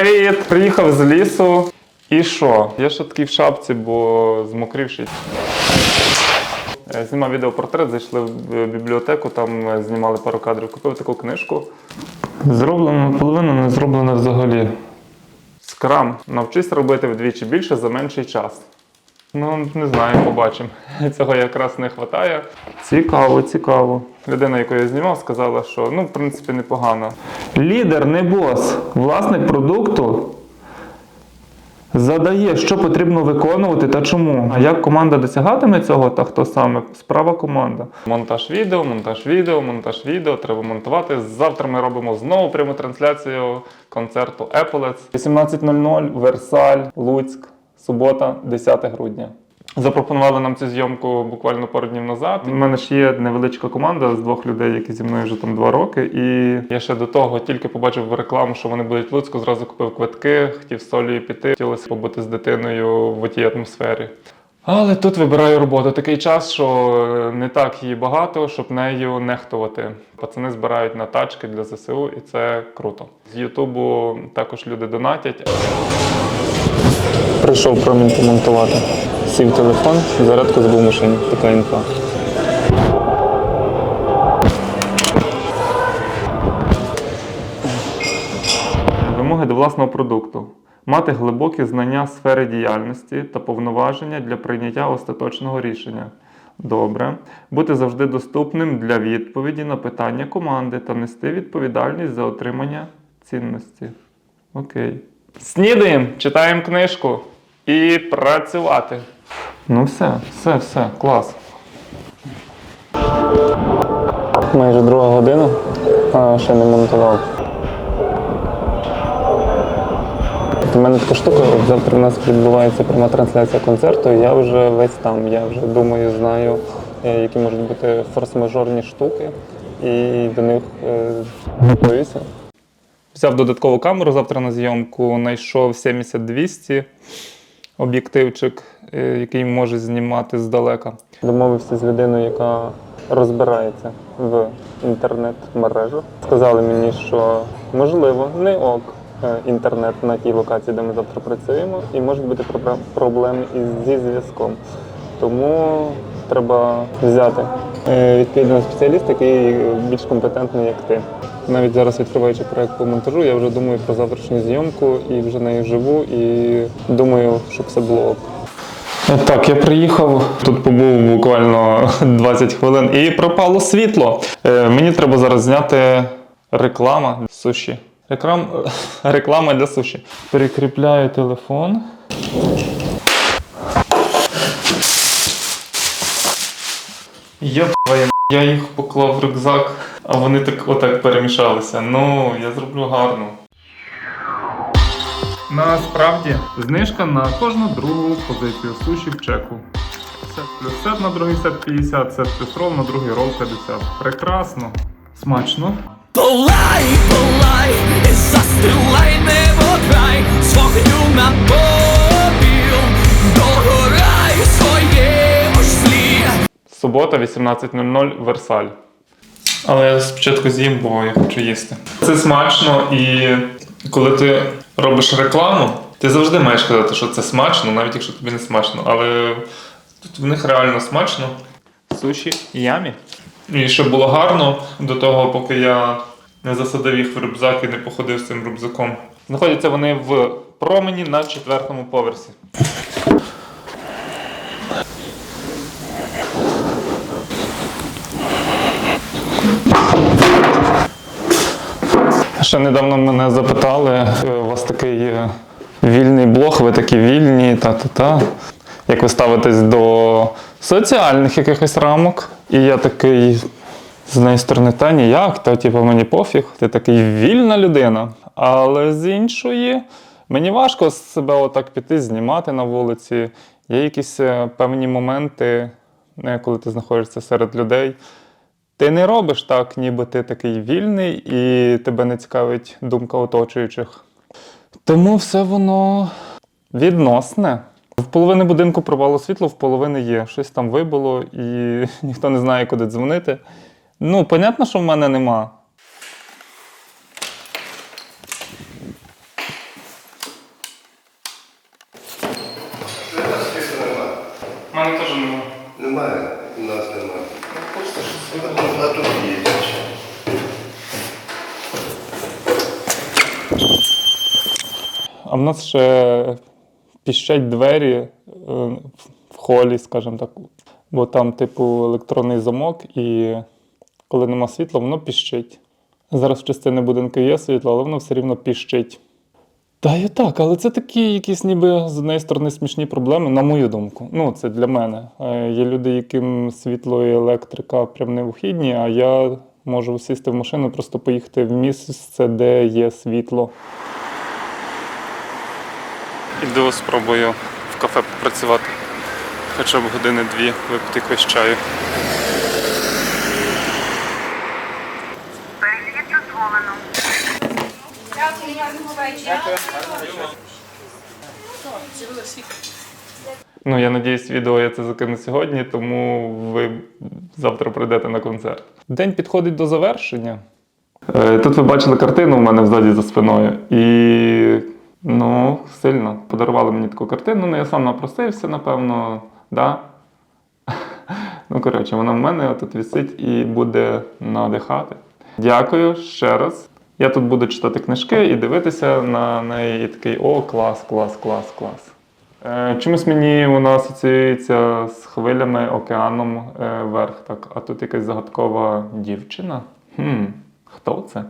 Привіт! Приїхав з лісу. І що? Я ще такий в шапці, бо змокрівший. Е, Знімав відеопортрет, зайшли в е, бібліотеку, там е, знімали пару кадрів, купив таку книжку. Зроблено половину не зроблено взагалі. Скрам. Навчись робити вдвічі більше за менший час. Ну, не знаю, побачимо. Цього якраз не вистачає. Цікаво, цікаво. Людина, яку я знімав, сказала, що ну, в принципі, непогано. Лідер, не бос, власник продукту задає, що потрібно виконувати та чому. А як команда досягатиме цього, та хто саме? Справа команда. Монтаж відео, монтаж відео, монтаж відео. Треба монтувати. Завтра ми робимо знову пряму трансляцію концерту Epaulets. 18.00, Версаль, Луцьк, субота, 10 грудня. Запропонували нам цю зйомку буквально пару днів назад. У мене ж є невеличка команда з двох людей, які зі мною вже там два роки. І я ще до того тільки побачив рекламу, що вони будуть в Луцьку, зразу купив квитки, хотів з Солію піти, хотілося побути з дитиною в тій атмосфері. Але тут вибираю роботу. Такий час, що е, не так її багато, щоб нею нехтувати. Пацани збирають на тачки для ЗСУ, і це круто. З Ютубу також люди донатять. Прийшов промінь помонтувати. Сів телефон, зарядку забув в машині. Така інфа. Вимоги до власного продукту. Мати глибокі знання сфери діяльності та повноваження для прийняття остаточного рішення. Добре. Бути завжди доступним для відповіді на питання команди та нести відповідальність за отримання цінності. Окей. Снідаємо, читаємо книжку і працювати. Ну все, все, все, клас. Майже друга година, а ще не монтував. У мене така штука, завтра у нас відбувається пряма трансляція концерту, і я вже весь там. Я вже думаю, знаю, е, які можуть бути форс-мажорні штуки, і до них е, готуюся. Взяв додаткову камеру завтра на зйомку, знайшов 70-200 об'єктивчик, е, який може знімати здалека. Домовився з людиною, яка розбирається в інтернет-мережах. Сказали мені, що можливо не ок е, інтернет на тій локації, де ми завтра працюємо, і можуть бути проблеми зі зв'язком. Тому треба взяти е, відповідного спеціаліста, який більш компетентний, як ти. Навіть зараз відкриваючи проект по монтажу, я вже думаю про завтрашню зйомку і вже нею живу, і думаю, щоб все було ок. Так, я приїхав, тут побув буквально 20 хвилин і пропало світло. Е, мені треба зараз зняти реклама суші. Реклам... Реклама для суші. Перекріпляю телефон. Твоя, я їх поклав в рюкзак, а вони так отак перемішалися. Ну, я зроблю гарно. Насправді, знижка на кожну другу позицію суші в чеку. Сет плюс сет на другий сет 50, сет плюс рол на другий рол 50. Прекрасно. Смачно. Полай, полай, і застилай небо край, з вогню на попіл, злі. Субота, 18.00, Версаль. Але я спочатку з'їм, бо я хочу їсти. Це смачно, і коли ти робиш рекламу, ти завжди маєш казати, що це смачно, навіть якщо тобі не смачно. Але тут в них реально смачно. Суші ямі. І щоб було гарно до того, поки я не засадив їх в рюкзак і не походив з цим рюкзаком. Знаходяться вони в промені на четвертому поверсі. Ще недавно мене запитали, е, у вас такий е, вільний блог, ви такі вільні, та-та-та. Як ви ставитесь до соціальних якихось рамок? І я такий, з однієї сторони, та ніяк, та типу, мені пофіг, ти такий вільна людина. Але з іншої, мені важко себе отак піти, знімати на вулиці. Є якісь е, певні моменти, коли ти знаходишся серед людей. Ти не робиш так, ніби ти такий вільний і тебе не цікавить думка оточуючих. Тому все воно відносне. В половини будинку провало світло, в половини є. Щось там вибило, і ніхто не знає, куди дзвонити. Ну, понятно, що в мене нема. У нас немає. А тут є. А в нас ще піщать двері е, в холі, скажімо так. Бо там, типу, електронний замок, і коли нема світла, воно піщить. Зараз в частини будинку є світло, але воно все рівно піщить. Та й так, але це такі якісь ніби з однієї сторони смішні проблеми, на мою думку. Ну, це для мене. Е, Є люди, яким світло і електрика прям необхідні, а я можу сісти в машину, просто поїхати в місце, де є світло. Іду спробую в кафе попрацювати. Хоча б години-дві випити якогось чаю. Гарного вечора. Ну, я надіюсь, відео я це закину сьогодні, тому ви завтра прийдете на концерт. День підходить до завершення. Е, Тут ви бачили картину у мене взаді за спиною. І ну, сильно подарували мені таку картину. Ну, я сам напросився, напевно. Да? Ну, коротше, вона в мене тут висить і буде надихати. Дякую ще раз. Я тут буду читати книжки і дивитися на неї і такий о, клас, клас, клас, клас. Е, Чомусь мені вона асоціюється з хвилями, океаном е, вверх, так, а тут якась загадкова дівчина. Хм, хто це?